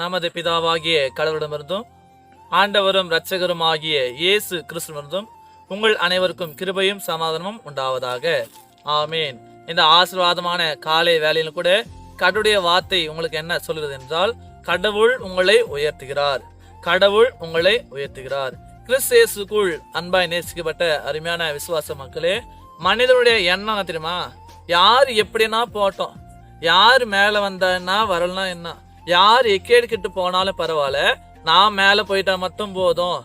நமது பிதாவாகிய கடவுளிடமிருந்தும் ஆண்டவரும் இரட்சகரும் ஆகிய இயேசு கிறிஸ்துவிடமிருந்தும் உங்கள் அனைவருக்கும் கிருபையும் சமாதானமும் உண்டாவதாக. ஆமேன். இந்த ஆசீர்வாதமான காலை வேலையிலும் கூட கடவுளுடைய வார்த்தை உங்களுக்கு என்ன சொல்கிறது என்றால் கடவுள் உங்களை உயர்த்துகிறார். கடவுள் உங்களை உயர்த்துகிறார். கிறிஸ்தேசுக்குள் அன்பாய் நேசிக்கப்பட்ட அருமையான விசுவாச மக்களே மனிதனுடைய எண்ணம் தெரியுமா? யார் எப்படின்னா போட்டோம் யார் மேலே வந்தா வரலனா என்ன? யார் எக்கேடுக்கிட்டு போனாலும் பரவாயில்ல. நான் மேலே போயிட்டா மட்டும் போதும்.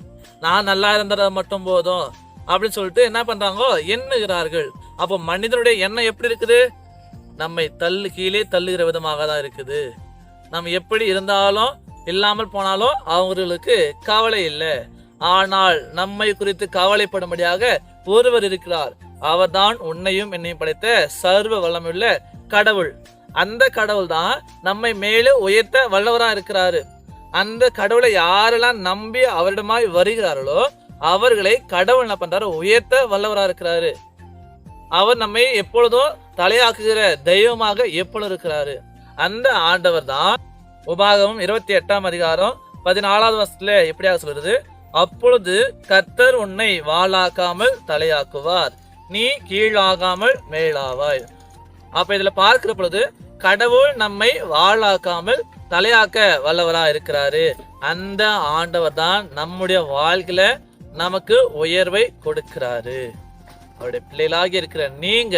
நான் நல்லா இருந்தா மட்டும் போதும். அப்படின்னு சொல்லிட்டு என்ன பண்றாங்கோ எண்ணுகிறார்கள். அப்போ மனிதனுடைய எண்ணம் எப்படி இருக்குது? நம்மை தள்ளு கீழே தள்ளுகிற விதமாக தான் இருக்குது. நம்ம எப்படி இருந்தாலும் இல்லாமல் போனாலும் அவங்களுக்கு கவலை இல்லை. ஆனால் நம்மை குறித்து கவலைப்படும்படியாக ஒருவர் இருக்கிறார். அவர்தான் உன்னையும் என்னையும் படைத்த சர்வ வளமுள்ள கடவுள். அந்த கடவுள் தான் நம்மை மேலே உயர்த்த வல்லவராக இருக்கிறாரு. அந்த கடவுளை யாரெல்லாம் நம்பி அவரிடமாய் வருகிறார்களோ அவர்களை கடவுள் என்ன பண்றாரு? உயர்த்த வல்லவராக இருக்கிறாரு. அவர் நம்மை எப்பொழுதும் தலையாக்குகிற தெய்வமாக எப்பொழுது இருக்கிறாரு? அந்த ஆண்டவர் தான் உபாகமும் இருபத்தி எட்டாம் அதிகாரம் பதினாலாவது வருஷத்துல எப்படியாக சொல்றது அப்பொழுது கர்த்தர் உன்னை வாளாக்காமல் தலையாக்குவார். நீ கீழாகாமல் மேலாவாய். அப்ப இதுல பார்க்கிற பொழுது கடவுள் நம்மை வாழாக்காமல் தலையாக்க வல்லவரா இருக்கிறாரு. அந்த ஆண்டவர் தான் நம்முடைய வாழ்க்கையில நமக்கு உயர்வை கொடுக்கிறாரு. அவருடைய பிள்ளைகளாக இருக்கிற நீங்க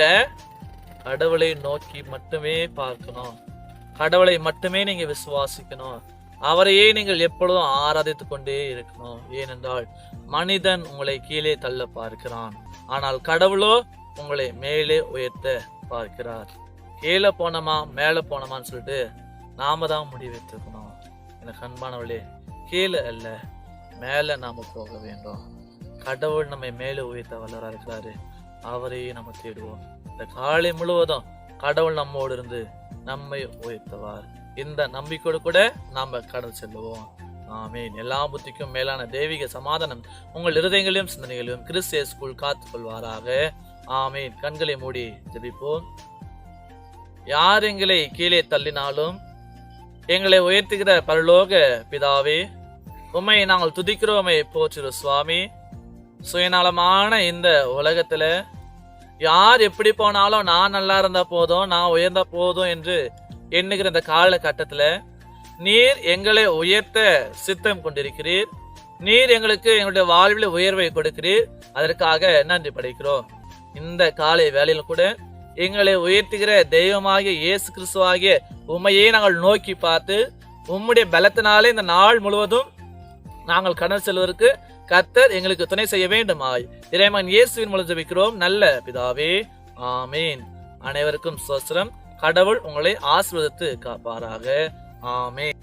கடவுளை நோக்கி மட்டுமே பார்க்கணும். கடவுளை மட்டுமே நீங்க விசுவாசிக்கணும். அவரையே நீங்கள் எப்பொழுதும் ஆராதித்துக் கொண்டே இருக்கணும். ஏனென்றால் மனிதன் உங்களை கீழே தள்ள பார்க்கிறான். ஆனால் கடவுளோ உங்களை மேலே உயர்த்த பார்க்கிறார். கீழே போனோமா மேலே போனோமான்னு சொல்லிட்டு நாம தான் முடிவெடுத்துக்கணும் எனக்கு அன்பானவளே கீழே அல்ல மேலே நாம் போக வேண்டும். கடவுள் நம்மை மேலே உயர்த்த வல்லராக இருக்கிறாரு. அவரையே நம்ம தேடுவோம். இந்த காலை முழுவதும் கடவுள் நம்மோடு இருந்து நம்மை உயர்த்துவார். இந்த நம்பிக்கையோடு கூட நாம் கடல் செல்லுவோம். ஆமீன். எல்லா புத்திக்கும் மேலான தெய்வீக சமாதானம் உங்கள் இருதயங்களையும் சிந்தனைகளையும் கிறிஸ்திய ஸ்கூல் கொள்வாராக ஆமீன். கண்களை மூடி ஜபிப்போம். யார் எங்களை கீழே தள்ளினாலும் எங்களை உயர்த்துகிற பரலோக பிதாவே உம்மை நாங்கள் துதிக்கிறோமே போச்சிரு சுவாமி. சுயநலமான இந்த உலகத்துல யார் எப்படி போனாலும் நான் நல்லா இருந்தா போதும் நான் உயர்ந்தா போதும் என்று எண்ணுகிற இந்த காலகட்டத்துல நீர் எங்களை உயர்த்த சித்தம் கொண்டிருக்கிறீர். நீர் எங்களுக்கு எங்களுடைய வாழ்வில் உயர்வை கொடுக்கிறீர். அதற்காக நன்றி படைக்கிறோம். இந்த காலை வேலையில் கூட எங்களை உயர்த்துகிற தெய்வமாகிய இயேசு கிறிஸ்துவாகிய உண்மையே நாங்கள் நோக்கி பார்த்து உம்முடைய பலத்தினாலே இந்த நாள் முழுவதும் நாங்கள் கடல் செல்வதற்கு கத்தர் எங்களுக்கு துணை செய்ய வேண்டுமாய். இறைமன் இயேசுவின் மூலம் ஜபிக்கிறோம். நல்ல பிதாவே ஆமீன். அனைவருக்கும் சோஸ்திரம். கடவுள் உங்களை ஆசீர்வதித்து காப்பாராக. ஆமீன்.